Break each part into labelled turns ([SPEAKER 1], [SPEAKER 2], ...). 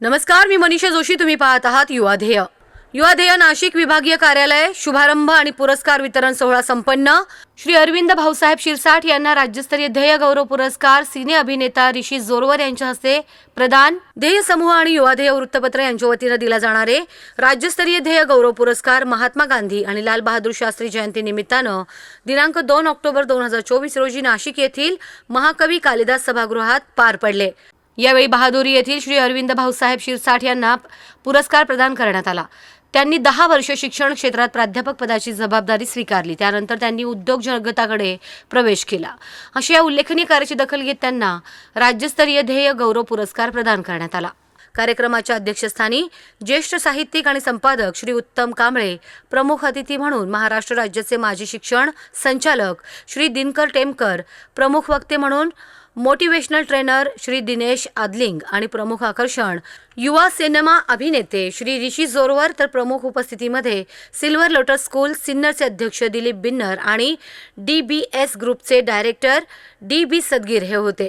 [SPEAKER 1] नमस्कार मी मनीषा जोशी. तुम्ही पाहत आहात युवाध्येय युवाध्येय नाशिक विभागीय कार्यालय शुभारंभ आणि पुरस्कार वितरण सोहळा संपन्न. श्री अरविंद भाऊसाहेब शिरसाठ यांना राज्यस्तरीय ध्येय गौरव पुरस्कार सिने अभिनेता ऋषी जोरवर यांच्या हस्ते प्रदान. ध्येय समूह आणि युवाध्येय वृत्तपत्र यांच्या वतीनं दिला जाणारे राज्यस्तरीय ध्येय गौरव पुरस्कार महात्मा गांधी आणि लाल बहादूर शास्त्री जयंती निमित्तानं दिनांक दोन ऑक्टोबर दोन हजार चोवीस रोजी नाशिक येथील महाकवी कालिदास सभागृहात पार पडले. यावेळी बहादुरी येथील श्री अरविंद भाऊसाहेब शिरसाठ यांना पुरस्कार प्रदान करण्यात आला. त्यांनी दहा वर्ष शिक्षण क्षेत्रात प्राध्यापक पदाची जबाबदारी स्वीकारली. त्यानंतर त्यांनी उद्योग जगताकडे प्रवेश केला. अशा या उल्लेखनीय कार्याची दखल घेत त्यांना राज्यस्तरीय ध्येय गौरव पुरस्कार प्रदान करण्यात आला. कार्यक्रमाच्या अध्यक्षस्थानी ज्येष्ठ साहित्यिक आणि संपादक श्री उत्तम कांबळे प्रमुख अतिथी म्हणून महाराष्ट्र राज्याचे माजी शिक्षण संचालक श्री दिनकर टेमकर प्रमुख वक्ते म्हणून मोटिवेशनल ट्रेनर श्री दिनेश आदलिंग आणि प्रमुख आकर्षण युवा सिनेमा अभिनेते श्री ऋषी जोरवर तर प्रमुख उपस्थितीमध्ये सिल्वर लोटस स्कूल सिन्नरचे अध्यक्ष दिलीप बिन्नर आणि डी बी एस ग्रुपचे डायरेक्टर डी बी सदगीर हे होते.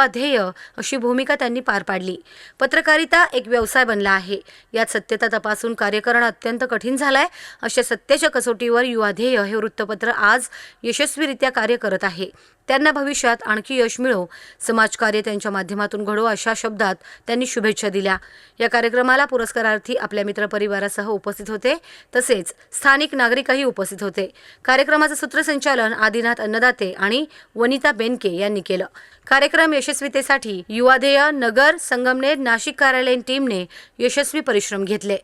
[SPEAKER 1] ध्येय अशी भूमिका त्यांनी पार पाडली. पत्रकारिता एक व्यवसाय बनला आहे. यात सत्यता तपासून कार्य करणं अत्यंत कठीण झालंय. अशा सत्याच्या कसोटीवर युवा ध्येय हे वृत्तपत्र आज यशस्वीरित्या कार्य करत आहे. त्यांना भविष्यात आणखी यश मिळो. समाजकार्य त्यांच्या माध्यमातून घडो अशा शब्दात त्यांनी शुभेच्छा दिल्या. या कार्यक्रमाला पुरस्कारार्थी आपल्या मित्रपरिवारासह उपस्थित होते. तसेच स्थानिक नागरिकही उपस्थित होते. कार्यक्रमाचं सूत्रसंचालन आदिनाथ अन्नदाते आणि वनिता बेनके यांनी केलं. कार्यक्रम यशस्वीतेसाठी युवाधेय नगर संगमनेर नाशिक कार्यालयीन टीमने यशस्वी परिश्रम घेतले.